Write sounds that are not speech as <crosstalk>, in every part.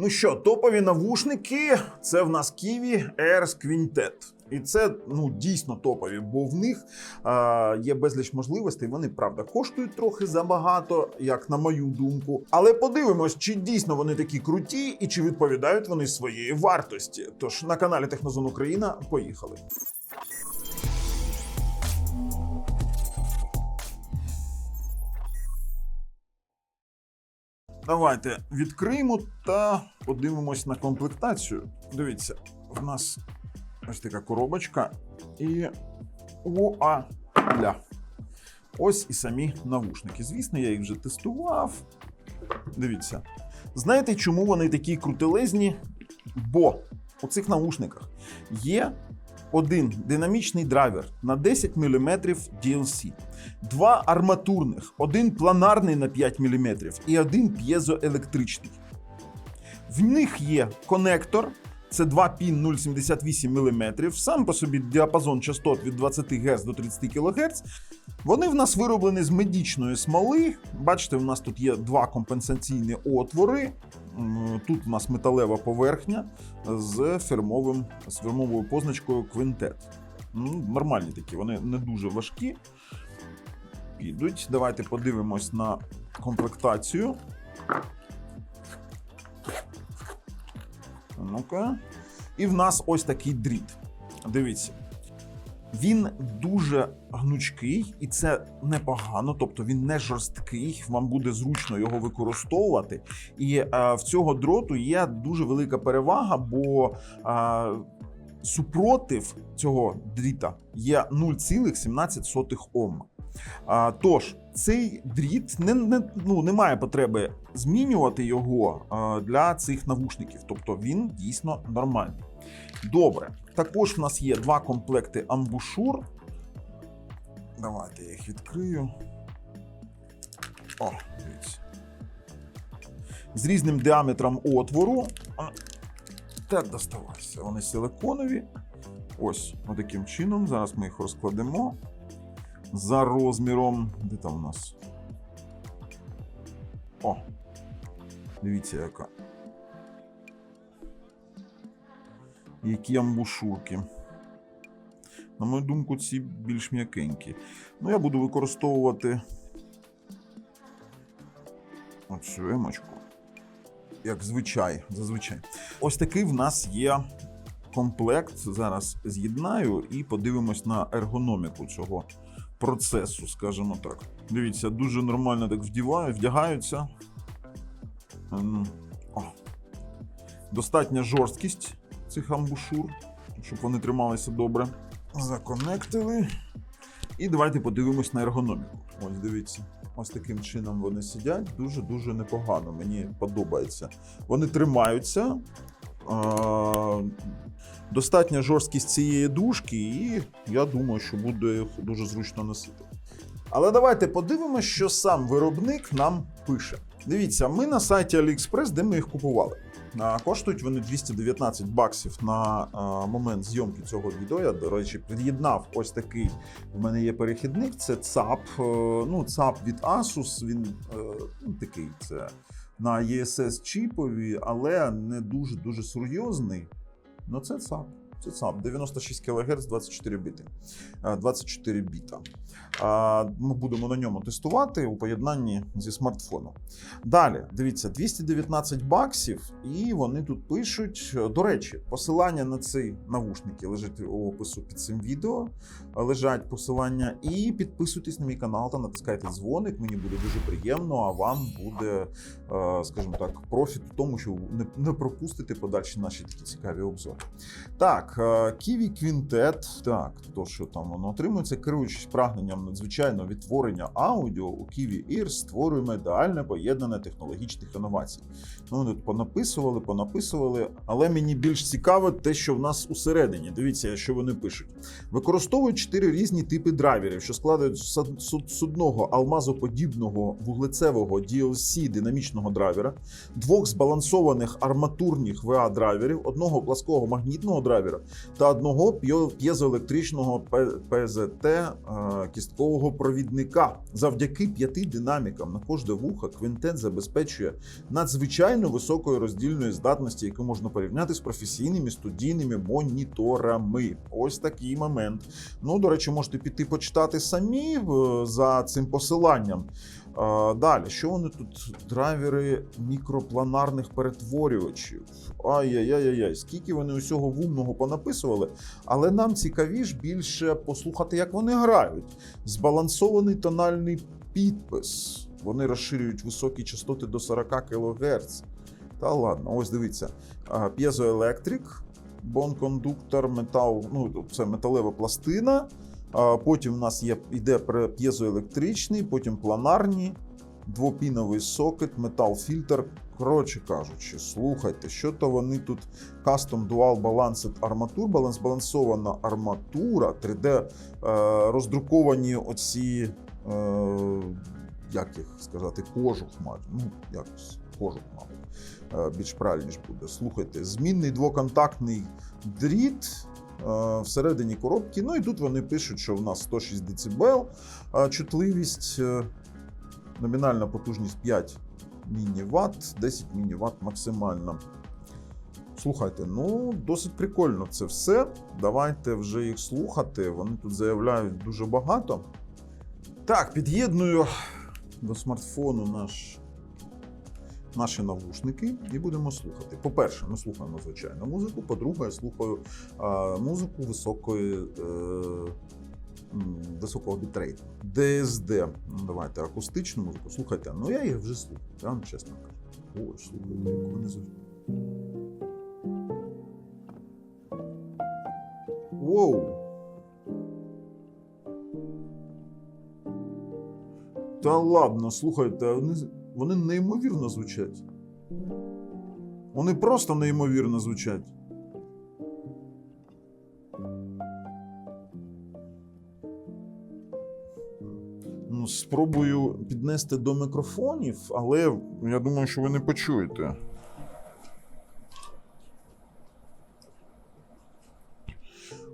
Ну що, топові навушники це в нас Kiwi Airs Quintet. І це ну дійсно топові, бо в них е, є безліч можливостей. Вони правда коштують трохи забагато, як на мою думку. Але подивимось, чи дійсно вони такі круті і чи відповідають вони своєї вартості. Тож на каналі Технозон Україна поїхали. Давайте відкриємо та подивимось на комплектацію. Дивіться, в нас ось така коробочка і вуаля. Ось і самі навушники. Звісно, я їх вже тестував. Дивіться. Знаєте, чому вони такі крутелезні? Бо у цих навушниках є один динамічний драйвер на 10 мм DLC, два арматурних, один планарний на 5 мм і один п'єзоелектричний. В них є конектор, це 2 пін 0,78 мм, сам по собі діапазон частот від 20 Гц до 30 кГц. Вони в нас вироблені з медічної смоли. Бачите, у нас тут є два компенсаційні отвори. Тут у нас металева поверхня з фірмовим, з фірмовою позначкою Quintet. Ну, Нормальні такі, вони не дуже важкі. Підуть. Давайте подивимось на комплектацію. Ну-ка. І в нас ось такий дріт. Дивіться. Він дуже гнучкий, і це непогано, тобто він не жорсткий, вам буде зручно його використовувати. І е, в цього дроту є дуже велика перевага, бо е, супротив цього дріта є 0,17 Ом. А, тож, цей дріт не, не, ну, немає потреби змінювати його а, для цих навушників, тобто він дійсно нормальний. Добре. Також в нас є два комплекти амбушур. Давайте я їх відкрию. О, дивіться. З різним діаметром отвору. Так, доставайся. Вони силиконові. Ось, таким чином. Зараз ми їх розкладемо за розміром. Де там у нас? О! Дивіться, яка. Які амбушурки. На мою думку, ці більш м'якенькі. Ну, я буду використовувати оцю емочку. Як звичай, зазвичай. Ось такий в нас є комплект. Зараз з'єднаю і подивимось на ергономіку цього процесу, скажімо так. Дивіться, дуже нормально так вдіваю, вдягаються. Ем. Достатня жорсткість цих амбушур, щоб вони трималися добре. Законектили. І давайте подивимось на ергономіку. Ось дивіться. Ось таким чином вони сидять. Дуже-дуже непогано. Мені подобається. Вони тримаються. Достатня жорсткість цієї дужки, і я думаю, що буде їх дуже зручно носити. Але давайте подивимося, що сам виробник нам пише. Дивіться, ми на сайті AliExpress, де ми їх купували. Коштують вони 219 баксів на момент зйомки цього відео. Я, до речі, під'єднав ось такий. В мене є перехідник. Це ЦАП. е, Ну, ЦАП від Asus. Він е, ну, такий це на ЄСС чіпові, але не дуже дуже серйозний. Ну, це ЦАП. Це ЦАП 96 кГц, 24 біти. Е, 24 біта. Ми будемо на ньому тестувати у поєднанні зі смартфоном. Далі, дивіться, 219 баксів, і вони тут пишуть. До речі, посилання на ці навушники лежать у опису під цим відео. Лежать посилання. І підписуйтесь на мій канал та натискайте дзвоник. Мені буде дуже приємно, а вам буде, е, скажімо так, профіт в тому, що не, пропустите подальші наші такі цікаві обзори. Так, е, Kiwi Quintet. Так, то що там воно отримується, керуючись прагненням надзвичайного відтворення аудіо у Kiwi Ear створюємо ідеальне поєднання технологічних інновацій. Ну, тут понаписували, понаписували, але мені більш цікаво те, що в нас усередині. Дивіться, що вони пишуть. Використовують чотири різні типи драйверів, що складають з алмазоподібного вуглецевого DLC динамічного драйвера, двох збалансованих арматурних VA драйверів, одного плаского магнітного драйвера фільтр та одного п'єзоелектричного ПЗТ е, кісткового провідника. Завдяки п'яти динамікам на кожне вухо квінтет забезпечує надзвичайно високої роздільної здатності, яку можна порівняти з професійними студійними моніторами. Ось такий момент. Ну, до речі, можете піти почитати самі е, за цим посиланням. Далі, що вони тут? Драйвери мікропланарних перетворювачів. Ай-яй-яй-яй, скільки вони усього вумного понаписували. Але нам цікавіш більше послухати, як вони грають. Збалансований тональний підпис. Вони розширюють високі частоти до 40 кГц. Та ладно, ось дивіться. П'єзоелектрик, бонкондуктор, метал, ну це металева пластина. Потім в нас є йде п'єзоелектричний, потім планарні, двопіновий сокет, метал-фільтр. Коротше кажучи, слухайте, що то вони тут Custom Dual Balanced арматур, баланс балансована арматура, 3D е, роздруковані оці, е, як їх сказати, кожух, мабуть. Ну, якось кожух, мабуть. Е, більш правильніше буде. Слухайте, змінний двоконтактний дріт. Е, Всередині коробки. Ну і тут вони пишуть, що в нас 106 дБ, чутливість, е, номінальна потужність 5 міні-ватт, 10 міні-ватт максимальна. Слухайте, ну досить прикольно це все. Давайте вже їх слухати. Вони тут заявляють дуже багато. Так, під'єдную до смартфону наш, наші навушники і будемо слухати. По-перше, ми слухаємо звичайну музику. По-друге, я слухаю музику високої. Е, Високого бітрейту. ДСД. Давайте акустичну музику. Слухайте, ну я їх вже слухаю, я вам чесно кажу. Ой, слухайте, як вони звучать. Воу! Та ладно, слухайте, вони, вони неймовірно звучать. Вони просто неймовірно звучать. Ну, спробую піднести до мікрофонів, але я думаю, що ви не почуєте.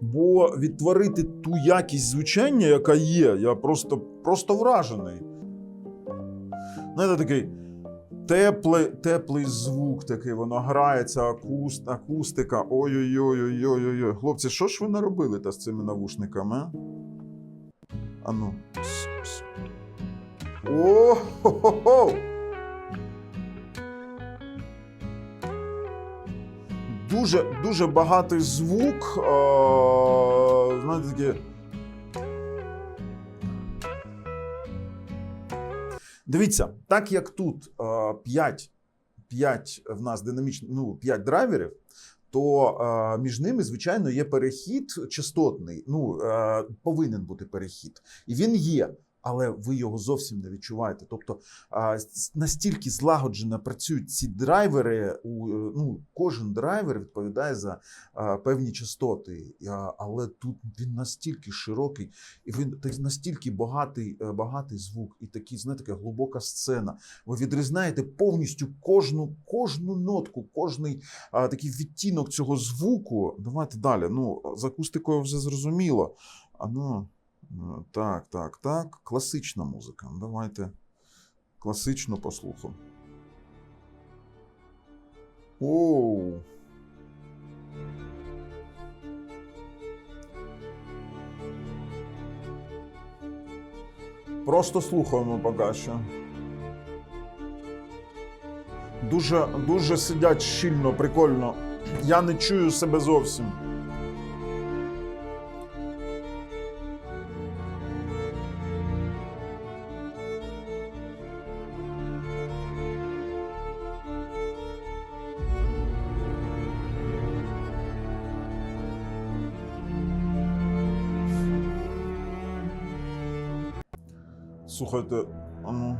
Бо відтворити ту якість звучання, яка є, я просто, просто вражений. Знаєте, такий теплий, теплий звук, такий, воно грається, акуст, акустика. Ой-ой-ой-ой-ой-ой. Хлопці, що ж ви наробили та з цими навушниками? а? Ану. Пс, пс. О-хо-хо-хо! Дуже, дуже багатий звук. Е, знаєте, таке. Дивіться, так як тут 5, 5 в нас динамічно, ну, 5 драйверів, то е, між ними, звичайно, є перехід частотний. Ну, е, повинен бути перехід. І він є. Але ви його зовсім не відчуваєте. Тобто настільки злагоджено працюють ці драйвери. Е, ну кожен драйвер відповідає за певні частоти, але тут він настільки широкий, і він настільки багатий, е, багатий звук, і такий, знаєте, така глибока сцена. Ви відрізнаєте повністю кожну, кожну нотку, кожний такий відтінок цього звуку. Давайте далі. Ну, з акустикою вже зрозуміло. А ну. Ну, Так, так, так. Класична музика. Давайте класичну послухаємо. Оу. Просто слухаємо поки що. Дуже, дуже сидять щільно, прикольно. Я не чую себе зовсім. Слухайте, а ну.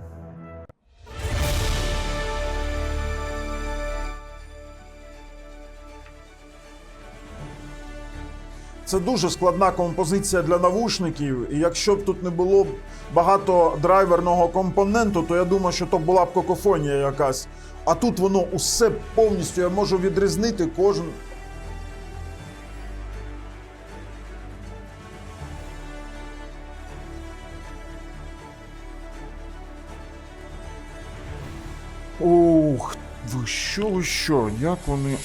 Це дуже складна композиція для навушників. І якщо б тут не було багато драйверного компоненту, то я думаю, що то була б какофонія якась. А тут воно усе повністю я можу відрізнити кожен. Що ви що? Як вони.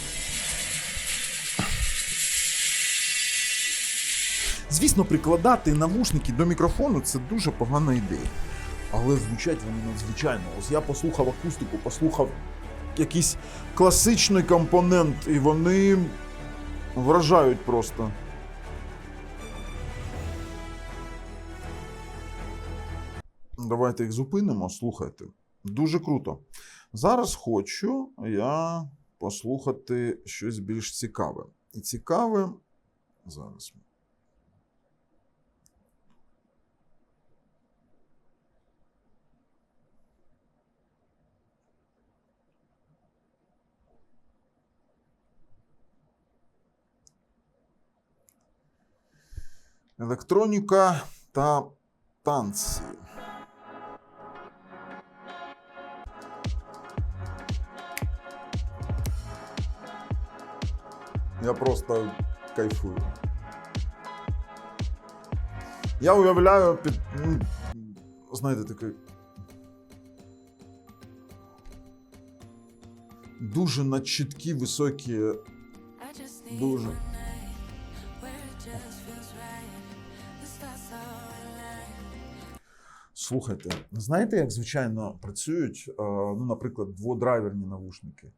Звісно, прикладати навушники до мікрофону це дуже погана ідея. Але звучать вони надзвичайно. Ось я послухав акустику, послухав якийсь класичний компонент, і вони вражають просто. Давайте їх зупинимо, слухайте. Дуже круто. Зараз хочу я послухати щось більш цікаве. І цікаве. Зараз. Електроніка та танці. Я просто кайфую. Я уявляю під. ну, Знаєте, такий. Дуже на чіткі, високі. Дуже. Слухайте, знаєте, як звичайно працюють, е, ну, наприклад, дводрайверні навушники.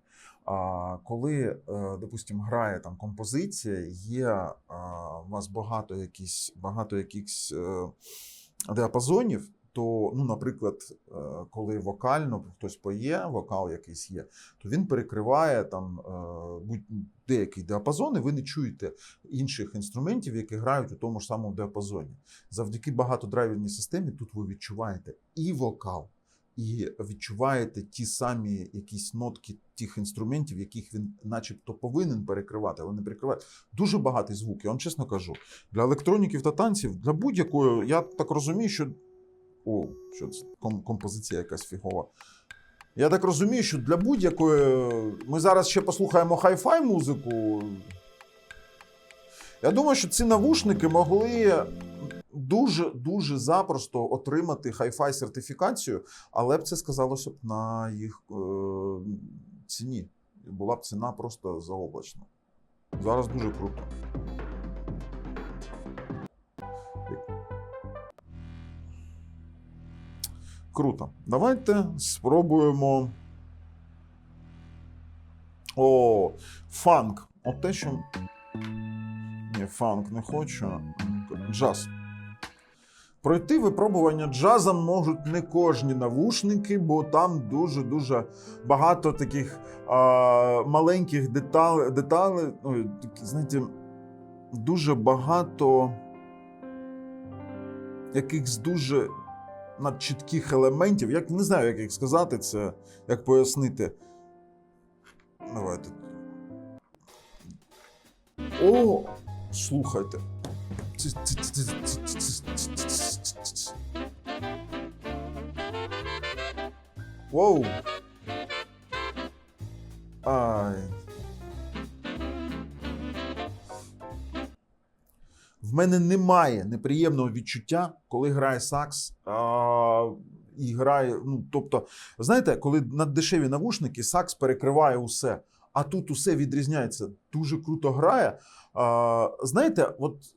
А коли, е, допустимо, грає там композиція, є у вас багато якісь, багато якихось е, діапазонів, то, ну, наприклад, е, коли вокально хтось поє, вокал якийсь є, то він перекриває там деякий діапазон, і ви не чуєте інших інструментів, які грають у тому ж самому діапазоні. Завдяки багатодрайверній системі тут ви відчуваєте і вокал, і відчуваєте ті самі якісь нотки тих інструментів, яких він, начебто, повинен перекривати, але не перекриває. Дуже багатий звук. Я вам чесно кажу. Для електроніків та танців, для будь-якої, я так розумію, що. О, що це композиція якась фігова. Я так розумію, що для будь-якої. Ми зараз ще послухаємо хай-фай музику. Я думаю, що ці навушники могли дуже дуже запросто отримати хай-фай сертифікацію, але б це сказалося б на їх е, ціні. Була б ціна просто заоблачна. Зараз дуже круто. Круто. Давайте спробуємо. О, фанк. От те, що. Ні, фанк не хочу. Джаз. Пройти випробування джазом можуть не кожні навушники, бо там дуже-дуже багато таких а, маленьких деталей, деталей такі, знаєте, дуже багато якихось дуже надчітких елементів. Як не знаю, як їх сказати, це як пояснити. Давайте. О, слухайте. Воу. Ай. В мене немає неприємного відчуття, коли грає сакс. А, і грає. Ну, тобто, знаєте, коли на дешеві навушники сакс перекриває усе, а тут усе відрізняється. Дуже круто грає. А, знаєте, от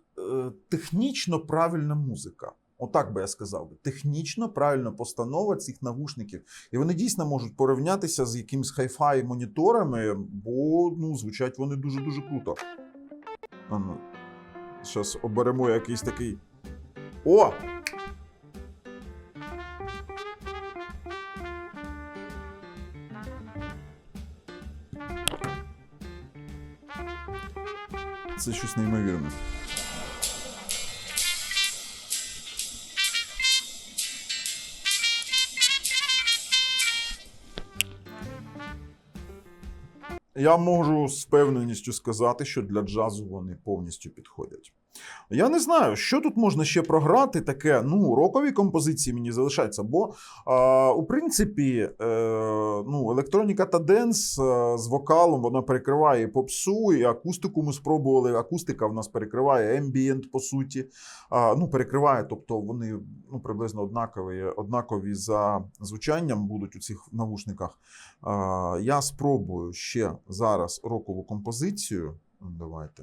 технічно правильна музика. Отак би я сказав би. Технічно правильна постанова цих навушників. І вони дійсно можуть порівнятися з якимись хай-фай моніторами, бо ну, звучать вони дуже-дуже круто. Зараз оберемо якийсь такий. О! Це щось неймовірне. Я можу з впевненістю сказати, що для джазу вони повністю підходять. Я не знаю, що тут можна ще програти таке. Ну, рокові композиції мені залишаються, бо е, у принципі, е, ну, електроніка та денс е, з вокалом вона перекриває попсу, і акустику ми спробували. Акустика в нас перекриває ембієнт, по суті. Ну, перекриває, тобто вони ну, приблизно однакові, однакові за звучанням будуть у цих навушниках. Я спробую ще зараз рокову композицію. Ну, Давайте.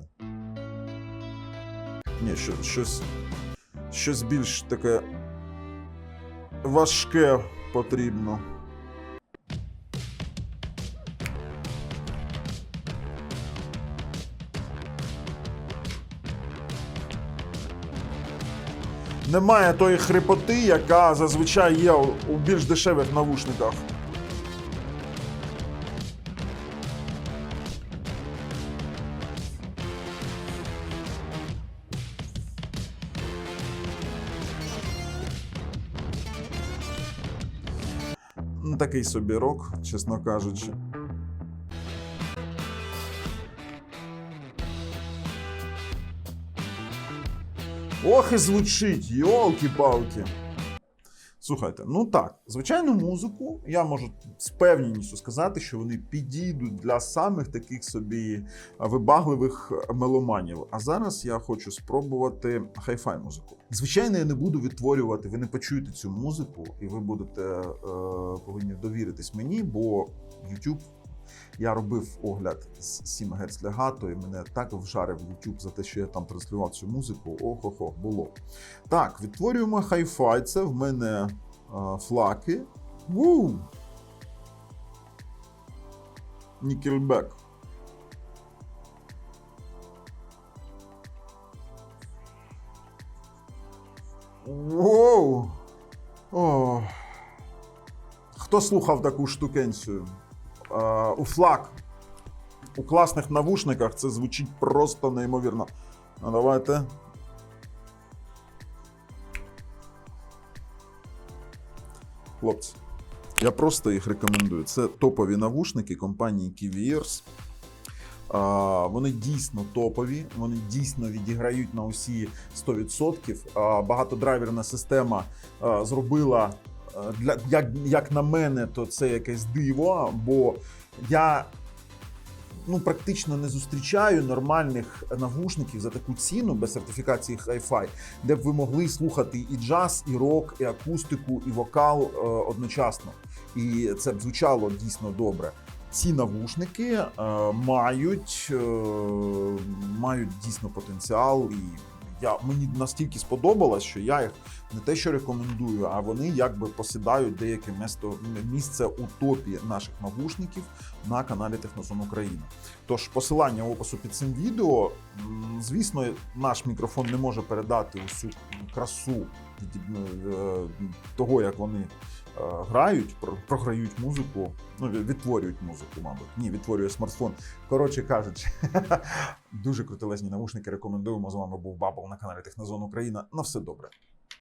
Ні, що, щось, щось більш таке важке потрібно. Немає тої хрипоти, яка зазвичай є у більш дешевих навушниках. Ну, Такий собі рок, чесно кажучи. Ох, і звучить, йолки-палки. Слухайте, ну так, звичайну музику я можу з певністю сказати, що вони підійдуть для самих таких собі вибагливих меломанів. А зараз я хочу спробувати хай-фай музику. Звичайно, я не буду відтворювати, ви не почуєте цю музику, і ви будете е, повинні довіритись мені, бо YouTube я робив огляд з 7 Гц легато, і мене так вжарив YouTube за те, що я там транслював цю музику. Охо-хо, було. Так, відтворюємо хай-фай. Це в мене е, флаки. Ву! Нікельбек. Воу! О. Хто слухав таку штукенцію? Е, у флаг. У класних навушниках це звучить просто неймовірно. Ну, давайте. Хлопці, я просто їх рекомендую. Це топові навушники компанії KVears. А, Вони дійсно топові, вони дійсно відіграють на усі 100%. А, Багатодрайверна система а, зробила для як, як на мене, то це якесь диво, бо я ну, практично не зустрічаю нормальних навушників за таку ціну без сертифікації Hi-Fi, де б ви могли слухати і джаз, і рок, і акустику, і вокал е, одночасно. І це б звучало дійсно добре. Ці навушники е, мають, е, мають дійсно потенціал, і я, мені настільки сподобалось, що я їх не те, що рекомендую, а вони якби посідають деяке місто, місце у топі наших навушників на каналі Технозон Україна. Тож посилання опису під цим відео. Звісно, наш мікрофон не може передати усю красу е, того, як вони грають, про- програють музику, ну відтворюють музику, мабуть. Ні, відтворює смартфон. Коротше кажучи, <laughs> дуже крутелезні навушники. Рекомендуємо. З вами був Бабл на каналі Технозон Україна. На все добре.